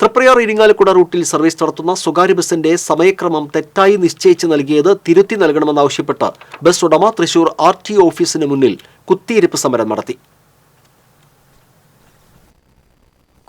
തൃപ്രയാർ ഇരിങ്ങാലക്കുട റൂട്ടിൽ സർവീസ് നടത്തുന്ന സ്വകാര്യ ബസിന്റെ സമയക്രമം തെറ്റായി നിശ്ചയിച്ച് നൽകിയത് തിരുത്തി നൽകണമെന്നാവശ്യപ്പെട്ട് ബസ് ഉടമ തൃശൂർ ആർ ടി ഓഫീസിന് മുന്നിൽ കുത്തിയിരിപ്പ് സമരം നടത്തി.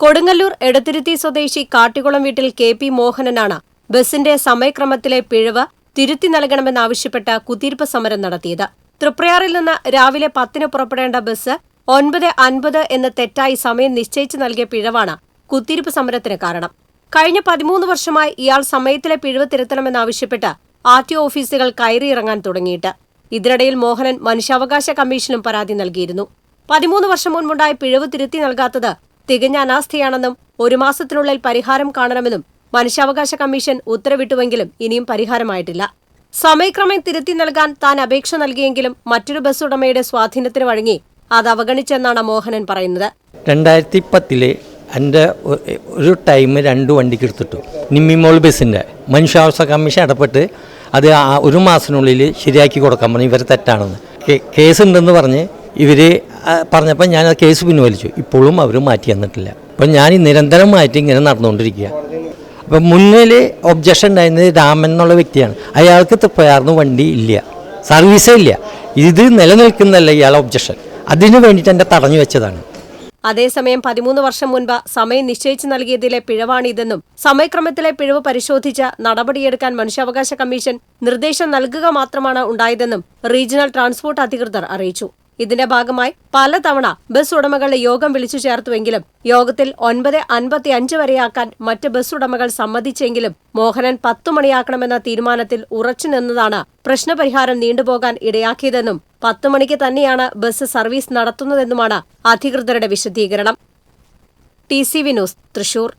കൊടുങ്ങല്ലൂർ എടത്തിരുത്തി സ്വദേശി കാട്ടിക്കുളം വീട്ടിൽ കെ പി മോഹനനാണ് ബസിന്റെ സമയക്രമത്തിലെ പിഴവ് തിരുത്തി നൽകണമെന്നാവശ്യപ്പെട്ട് കുത്തിയിരിപ്പ് സമരം നടത്തിയത്. തൃപ്രയാറിൽ നിന്ന് രാവിലെ പത്തിന് പുറപ്പെടേണ്ട ബസ് ഒൻപത് അൻപത് എന്ന് തെറ്റായി സമയം നിശ്ചയിച്ചു നൽകിയ പിഴവാണ് കുത്തിയിരിപ്പ് സമരത്തിന് കാരണം. കഴിഞ്ഞ പതിമൂന്ന് വർഷമായി ഇയാൾ സമയത്തിലെ പിഴവ് തിരുത്തണമെന്നാവശ്യപ്പെട്ട് ആർ ടി ഓഫീസുകൾ കയറിയിറങ്ങാൻ തുടങ്ങിയിട്ട്. ഇതിനിടയിൽ മോഹനൻ മനുഷ്യാവകാശ കമ്മീഷനും പരാതി നൽകിയിരുന്നു. പതിമൂന്ന് വർഷം മുൻപുണ്ടായ പിഴവ് തിരുത്തി നൽകാത്തത് തികഞ്ഞ അനാസ്ഥയാണെന്നും ഒരു മാസത്തിനുള്ളിൽ പരിഹാരം കാണണമെന്നും മനുഷ്യാവകാശ കമ്മീഷൻ ഉത്തരവിട്ടുവെങ്കിലും ഇനിയും പരിഹാരമായിട്ടില്ല. സമയക്രമം തിരുത്തി നൽകാൻ താൻ അപേക്ഷ നൽകിയെങ്കിലും മറ്റൊരു ബസ് ഉടമയുടെ സ്വാധീനത്തിന് വഴങ്ങി അത് അവഗണിച്ചെന്നാണ് മോഹനൻ പറയുന്നത്. രണ്ടായിരത്തി പത്തിൽ എന്റെ ഒരു ടൈം രണ്ട് വണ്ടിക്ക് എടുത്തിട്ടു. നിമ്മിമോൾ ബസ്സിന്റെ. മനുഷ്യാവസ്ഥ കമ്മീഷൻ ഇടപെട്ട് അത് ഒരു മാസത്തിനുള്ളിൽ ശരിയാക്കി കൊടുക്കാൻ പറഞ്ഞു. ഇവർ തെറ്റാണെന്ന്. കേസ് ഉണ്ടെന്ന് പറഞ്ഞ് ഇവർ പറഞ്ഞപ്പോൾ ഞാൻ ആ കേസ് പിൻവലിച്ചു. ഇപ്പോഴും അവർ മാറ്റി തന്നിട്ടില്ല. അപ്പം ഞാൻ നിരന്തരമായിട്ട് ഇങ്ങനെ നടന്നുകൊണ്ടിരിക്കുക. അപ്പം മുന്നിൽ ഒബ്ജക്ഷൻ ഉണ്ടായിരുന്നത് രാമൻ എന്നുള്ള വ്യക്തിയാണ്. അയാൾക്ക് തൃപ്പയാർന്ന് വണ്ടി ഇല്ല. സർവീസേ ഇല്ല. ഇത് നിലനിൽക്കുന്നല്ല ഇയാളെ ഒബ്ജക്ഷൻ അതിന് വേണ്ടിയിട്ട് എന്റെ തടഞ്ഞു വെച്ചതാണ്. അതേസമയം പതിമൂന്ന് വർഷം മുൻപ് സമയം നിശ്ചയിച്ചു നൽകിയതിലെ പിഴവാണിതെന്നും സമയക്രമത്തിലെ പിഴവ് പരിശോധിച്ച് നടപടിയെടുക്കാൻ മനുഷ്യാവകാശ കമ്മീഷൻ നിർദ്ദേശം നൽകുക മാത്രമാണ് ഉണ്ടായതെന്നും റീജിയണൽ ട്രാൻസ്പോർട്ട് അധികൃതർ അറിയിച്ചു. ഇതിന്റെ ഭാഗമായി പലതവണ ബസ് ഉടമകളുടെ യോഗം വിളിച്ചു ചേർത്തുവെങ്കിലും യോഗത്തിൽ ഒൻപത് അൻപത്തി അഞ്ച് വരെയാക്കാൻ മറ്റ് ബസ് ഉടമകൾ സമ്മതിച്ചെങ്കിലും മോഹനൻ പത്തു മണിയാക്കണമെന്ന തീരുമാനത്തിൽ ഉറച്ചുനിന്നതാണ് പ്രശ്നപരിഹാരം നീണ്ടുപോകാൻ ഇടയാക്കിയതെന്നും പത്ത് മണിക്ക് തന്നെയാണ് ബസ് സർവീസ് നടത്തുന്നതെന്നുമാണ് അധികൃതരുടെ വിശദീകരണം. T C V news Thrissur.